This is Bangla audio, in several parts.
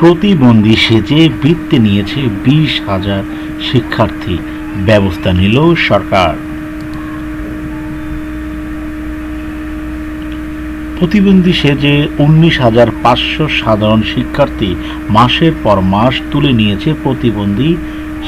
প্রতিবন্ধী সেজে বৃত্তি নিয়েছে বিশ হাজার শিক্ষার্থী। ব্যবস্থা নিল সরকার। প্রতিবন্ধী সেজে উনিশ হাজার পাঁচশো সাধারণ শিক্ষার্থী মাসের পর মাস তুলে নিয়েছে প্রতিবন্ধী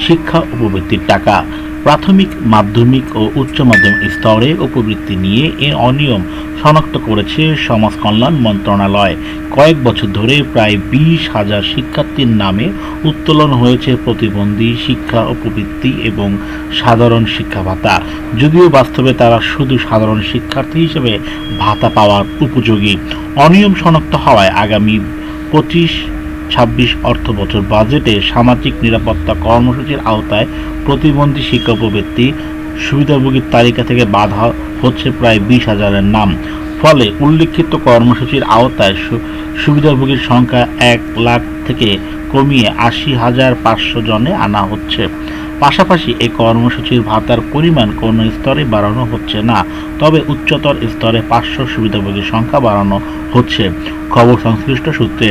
শিক্ষা উপবৃত্তির টাকা। প্রাথমিক, মাধ্যমিক ও উচ্চ মাধ্যমিক স্তরে উপবৃত্তি নিয়ে এ অনিয়ম শনাক্ত করেছে সমাজ কল্যাণ মন্ত্রণালয়। কয়েক বছর ধরে প্রায় বিশ হাজার শিক্ষার্থীর নামে উত্তোলন হয়েছে প্রতিবন্ধী শিক্ষা উপবৃত্তি এবং সাধারণ শিক্ষা ভাতা। যদিও বাস্তবে তারা শুধু সাধারণ শিক্ষার্থী হিসেবে ভাতা পাওয়ার উপযোগী। অনিয়ম শনাক্ত হওয়ায় আগামী পঁচিশ ছাব্বিশ অর্থ বছর বাজেটে সামাজিক নিরাপত্তা কর্মসূচির আওতায় প্রতিবন্ধী শিক্ষা উপবৃত্তি সুবিধাভোগীর তালিকা থেকে বাধা হচ্ছে প্রায় বিশ হাজারের নাম। ফলে উল্লিখিত কর্মসূচির আওতায় সুবিধাভোগীর সংখ্যা এক লাখ থেকে কমিয়ে আশি হাজার পাঁচশো জনে আনা হচ্ছে। পাশাপাশি এই কর্মসূচির ভাতার পরিমাণ কোনো স্তরে বাড়ানো হচ্ছে না, তবে উচ্চতর স্তরে পাঁচশো সুবিধাভোগীর সংখ্যা বাড়ানো হচ্ছে। খবর সংশ্লিষ্ট সূত্রে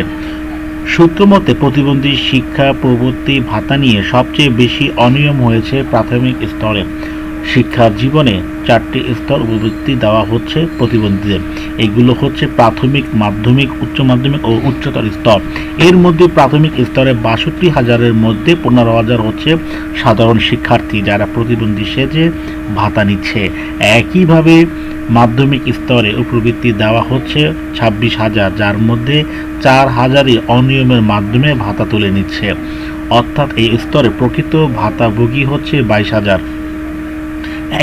সূত্রমতে প্রতিবন্ধী শিক্ষা, প্রবৃত্তি, ভাতা নিয়ে সবচেয়ে বেশি অনিয়ম হয়েছে প্রাথমিক স্তরে। শিক্ষার জীবনে চারটি স্তর উপবৃত্তি দেওয়া হচ্ছে প্রতিবন্ধীদের। এগুলো হচ্ছে প্রাথমিক, মাধ্যমিক, উচ্চ মাধ্যমিক ও উচ্চতর স্তর। এর মধ্যে প্রাথমিক স্তরে বাষট্টি হাজারের মধ্যে পনেরো হাজার হচ্ছে সাধারণ শিক্ষার্থী যারা প্রতিবন্ধী সেজে ভাতা নিচ্ছে। একইভাবে মাধ্যমিক স্তরে উপবৃত্তি দেওয়া হচ্ছে ছাব্বিশ হাজার, যার মধ্যে চার হাজারই অনিয়মের মাধ্যমে ভাতা তুলে নিচ্ছে। অর্থাৎ এই স্তরে প্রকৃত ভাতাভোগী হচ্ছে বাইশ হাজার।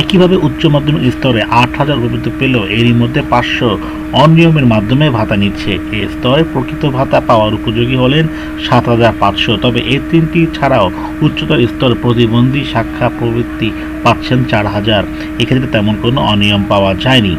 একইভাবে উচ্চ মাধ্যমিক স্তরে আট হাজার উপকৃত পেলেও এরই মধ্যে পাঁচশো অনিয়মের মাধ্যমে ভাতা নিচ্ছে। এ স্তরে প্রকৃত ভাতা পাওয়ার উপযোগী হলেন সাত হাজার পাঁচশো। তবে এ তিনটি ছাড়াও উচ্চতর স্তর প্রতিবন্ধী সাক্ষা প্রবৃত্তি পাচ্ছেন চার হাজার। এক্ষেত্রে তেমন কোনো অনিয়ম পাওয়া যায়নি।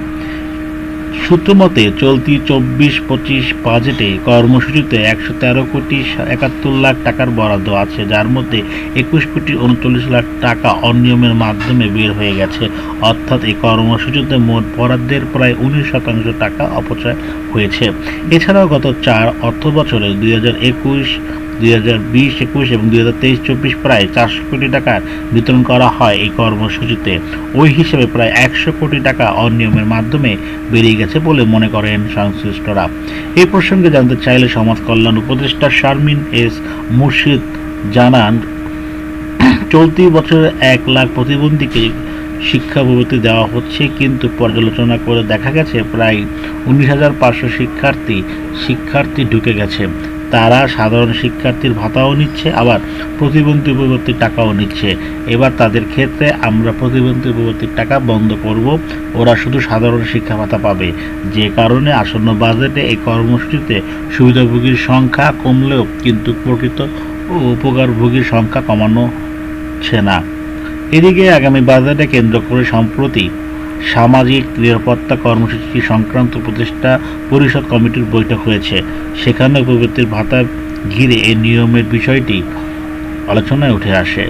সূত্রমতে চলতি চব্বিশ পঁচিশ বাজেটে কর্মসূচিতে একশো তেরো কোটি একাত্তর লাখ টাকার বরাদ্দ আছে, যার মধ্যে একুশ কোটি উনচল্লিশ লাখ টাকা অনিয়মের মাধ্যমে বের হয়ে গেছে। অর্থাৎ এই কর্মসূচিতে মোট বরাদ্দের প্রায় উনিশ শতাংশ টাকা অপচয় হয়েছে। এছাড়াও গত চার অর্থ বছরে দুই হাজার একুশ দুই হাজার বিশ, একুশ এবং দুই হাজার তেইশ, চব্বিশ প্রায় চারশো কোটি টাকার বিতরণ করা হয় এই কর্মসূচিতে। ওই হিসেবে প্রায় একশো কোটি টাকা অনিয়মের মাধ্যমে বেরিয়ে গেছে বলে মনে করেন সংশ্লিষ্টরা। এই প্রসঙ্গে জানতে চাইলে সমাজ কল্যাণ উপদেষ্টা শারমিন এস মুর্শিদ জানান, চলতি বছরে এক লাখ প্রতিবন্ধীকে শিক্ষা প্রবৃত্তি দেওয়া হচ্ছে কিন্তু পর্যালোচনা করে দেখা গেছে প্রায় উনিশ হাজার পাঁচশো শিক্ষার্থী শিক্ষার্থী ঢুকে গেছে। তারা সাধারণ শিক্ষার্থীর ভাতাও নিচ্ছে, আবার প্রতিবন্ধী উপবর্তীর টাকাও নিচ্ছে। এবার তাদের ক্ষেত্রে আমরা প্রতিবন্ধী উপবর্তীর টাকা বন্ধ করব, ওরা শুধু সাধারণ শিক্ষা ভাতা পাবে। যে কারণে আসন্ন বাজেটে এই কর্মসূচিতে সুবিধাভোগীর সংখ্যা কমলেও কিন্তু প্রকৃত উপকারভোগীর সংখ্যা কমানো হচ্ছে না। এদিকে আগামী বাজেটে কেন্দ্র করে সম্প্রতি সামাজিক নিরাপত্তা কর্মসূচি সংক্রান্ত উপদেষ্টা পরিষদ কমিটির বৈঠক হয়েছে। সেখানে উপবৃত্তির ভাতা ঘিরে এই নিয়মের বিষয়টি আলোচনায় উঠে আসে।